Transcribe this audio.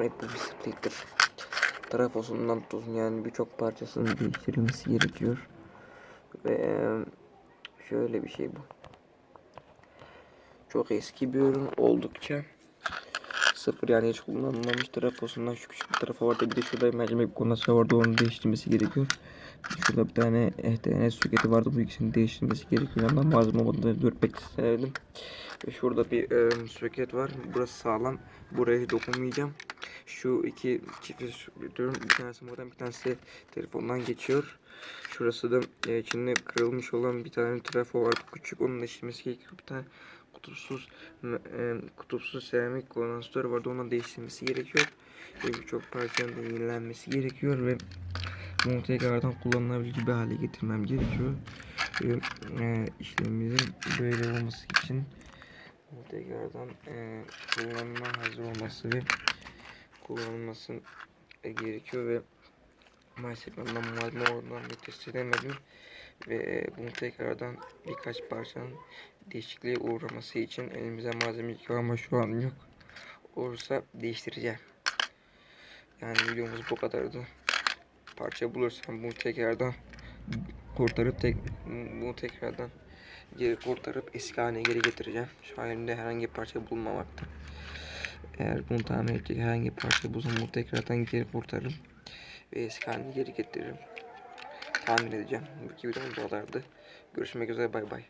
Evet bu bir splitter. Trafosundan tutun yani birçok parçasının değiştirilmesi gerekiyor. Ve şöyle bir şey bu. Çok eski bir ürün oldukça. Sıfır yani hiç kullanılmamış trafosundan şu küçük bir trafo vardı. Bir de şurada mercimek konası vardı onun değiştirmesi gerekiyor. Şurada bir tane HTNS soketi vardı bu ikisinin değiştirmesi gerekiyor. Yandan malzeme olmadı 4 5 sevdim. Ve şurada bir e, soket var. Burası sağlam. Buraya dokunmayacağım. Şu iki çift diyorum. Bir tanesi modem bir tanesi telefondan geçiyor. Şurası da e, içinde kırılmış olan bir tane trafo var. Küçük onun değiştirmesi gerekiyor. Bir tane kutupsuz e, kutupsuz seramik kondansatör vardı. Onun değiştirmesi gerekiyor. Ve birçok parçanın da yenilenmesi gerekiyor ve bunu tekrardan kullanılabilir bir hale getirmem gerekiyor. Ve e, işlemimizin böyle olması için tekrardan e, kullanıma hazır olması ve kullanılması e, gerekiyor ve maalesef ben malzeme da test edemedim ve e, bunu tekrardan birkaç parçanın değişikliğe uğraması için elimize malzeme ama şu an yok olursa değiştireceğim yani videomuz bu kadardı parça bulursam bunu tekrardan kurtarıp tek bunu tekrardan geri kurtarıp eski haline geri getireceğim. Şu halimde herhangi bir parça bulunmamakta. Eğer bunu tamir edecek herhangi bir parça bulsam bunu tekrardan geri kurtarırım. Ve eski haline geri getiririm. Tamir edeceğim. Bu iki videom bu kadardı. Görüşmek üzere bay bay.